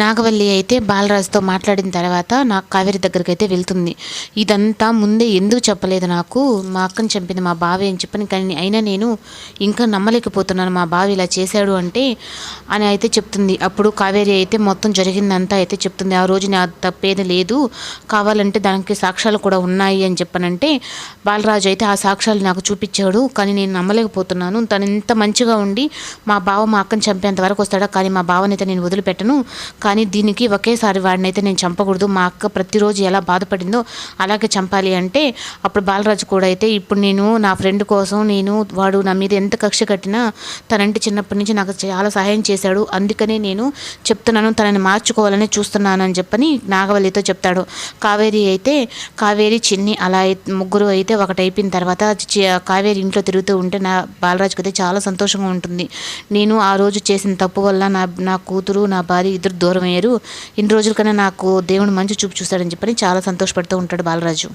నాగవల్లి అయితే బాలరాజుతో మాట్లాడిన తర్వాత నాకు కావేరి దగ్గరికి అయితే వెళ్తుంది. ఇదంతా ముందే ఎందుకు చెప్పలేదు నాకు? మా అక్కని చంపింది మా బావి అని చెప్పని కానీ అయినా నేను ఇంకా నమ్మలేకపోతున్నాను. మా బావి ఇలా చేశాడు అంటే అని అయితే చెప్తుంది. అప్పుడు కావేరి అయితే మొత్తం జరిగిందంతా అయితే చెప్తుంది. ఆ రోజు నా తప్పేది లేదు. కావాలంటే దానికి సాక్ష్యాలు కూడా ఉన్నాయి అని చెప్పనంటే బాలరాజు అయితే ఆ సాక్ష్యాలు నాకు చూపించాడు. కానీ నేను నమ్మలేకపోతున్నాను. తను ఇంత మంచిగా ఉండి మా బావ మా అక్కని చంపేంత వరకు వస్తాడా? కానీ మా బావనైతే నేను వదిలిపెట్టను. కానీ దీనికి ఒకేసారి వాడినైతే నేను చంపకూడదు. మా అక్క ప్రతిరోజు ఎలా బాధపడిందో అలాగే చంపాలి అంటే అప్పుడు బాలరాజు కూడా అయితే ఇప్పుడు నేను నా ఫ్రెండ్ కోసం నేను వాడు నా మీద ఎంత కక్ష కట్టినా తనంటే చిన్నప్పటి నుంచి నాకు చాలా సహాయం చేశాడు. అందుకనే నేను చెప్తున్నాను తనని మార్చుకోవాలని చూస్తున్నాను అని చెప్పని నాగవల్లితో చెప్తాడు. కావేరి అయితే కావేరి చిన్ని అలా ముగ్గురు అయితే ఒకటి అయిపోయిన తర్వాత కావేరి ఇంట్లో తిరుగుతూ ఉంటే నా బాలరాజుకి అయితే చాలా సంతోషంగా ఉంటుంది. నేను ఆ రోజు చేసిన తప్పు వల్ల నా నా కూతురు నా భార్య ఇద్దరు దూరం అయ్యారు ఇన్ని రోజుల కన్నా నాకు దేవుడు మంచి చూపు చూస్తాడని చెప్పని చాలా సంతోషపడుతూ ఉంటాడు బాలరాజు.